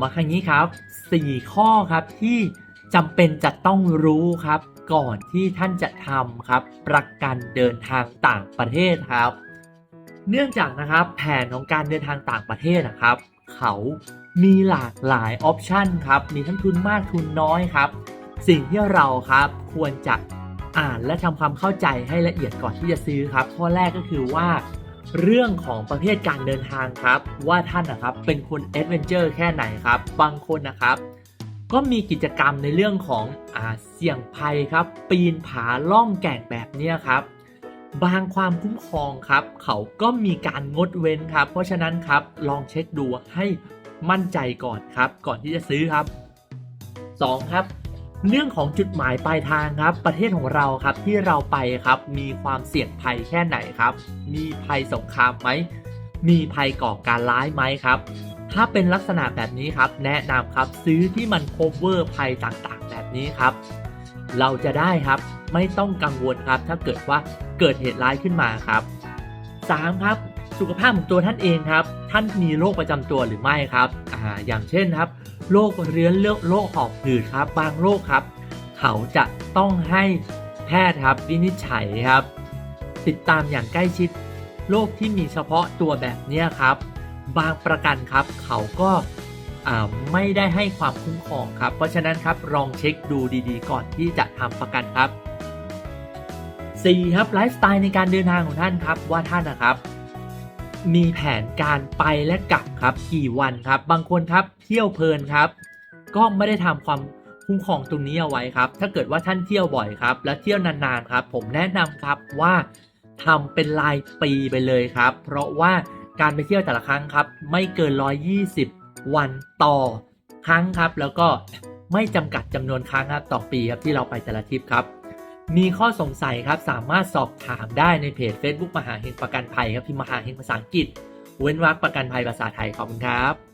มาครั้งนี้ครับ 4 ข้อครับที่จำเป็นจะต้องรู้ครับ ก่อนที่ท่านจะทำครับ ประกันเดินทางต่างประเทศครับ เนื่องจากนะครับ แผนของการเดินทางต่างประเทศนะครับ เขามีหลากหลายออปชันครับ มีทั้งทุนมากทุนน้อยครับ สิ่งที่เราครับควรจะอ่านและทำความเข้าใจให้ละเอียดก่อนที่จะซื้อครับ ข้อแรกก็คือว่า เรื่องของประเภทการเดินทางครับ ว่าท่านนะครับเป็นคนแอดเวนเจอร์แค่ไหนครับ บางคนนะครับ ก็มีกิจกรรมในเรื่องของอาเสี่ยงภัยครับ ปีนผาล่องแก่งแบบนี้ครับ บางความคุ้มครองครับ เขาก็มีการงดเว้นครับ เพราะฉะนั้นครับลองเช็คดูให้มั่นใจก่อนครับ ก่อนที่จะซื้อครับ 2 ครับ เรื่องของจุดหมายปลายทางครับ ประเทศของเราครับที่เราไปครับมีความเสี่ยงภัยแค่ไหนครับ มีภัยสงครามไหมมีภัยก่อการร้ายไหมครับ ถ้าเป็นลักษณะแบบนี้ครับ แนะนำครับซื้อที่มัน cover ภัยต่างๆ แบบนี้ครับ เราจะได้ครับไม่ต้องกังวลครับถ้าเกิดว่าเกิดเหตุร้ายขึ้นมาครับ 3. ครับสุขภาพของตัวท่านเองครับ ท่านมีโรคประจำตัวหรือไม่ครับอ่าอย่างเช่นครับ โรคเรื้อนโรคโรคหอบหืดครับ บางโรคครับ เขาจะต้องให้แพทย์ครับวินิจฉัยครับ ติดตามอย่างใกล้ชิดโรคที่มีเฉพาะตัวแบบนี้ครับ บางประกันครับ เขาก็อ่าไม่ได้ให้ความคุ้มครองครับ เพราะฉะนั้นครับลองเช็คดูดีๆ ก่อนที่จะทำประกันครับ 4. ครับไลฟ์สไตล์ในการเดินทางของท่านครับว่าท่านนะครับ มีแผนการไปและกลับครับกี่วันครับ บางคนครับเที่ยวเพลินครับ ก็ไม่ได้ทำความคุ้มครองตรงนี้เอาไว้ครับ ถ้าเกิดว่าท่านเที่ยวบ่อยครับ และเที่ยวนานๆครับ ผมแนะนำครับว่าทำเป็นรายปีไปเลยครับ เพราะว่าการไปเที่ยวแต่ละครั้งครับ ไม่เกิน 120 วันต่อครั้งครับ แล้วก็ไม่จำกัดจำนวนครั้งครับต่อปีครับที่เราไปแต่ละทริปครับ มีข้อสงสัยครับสามารถสอบถามได้ในเพจ Facebook มหาเฮงประกันภัยครับพิมพ์มหาเฮงภาษาอังกฤษ เว้นวรรคประกันภัยภาษาไทยขอบคุณครับ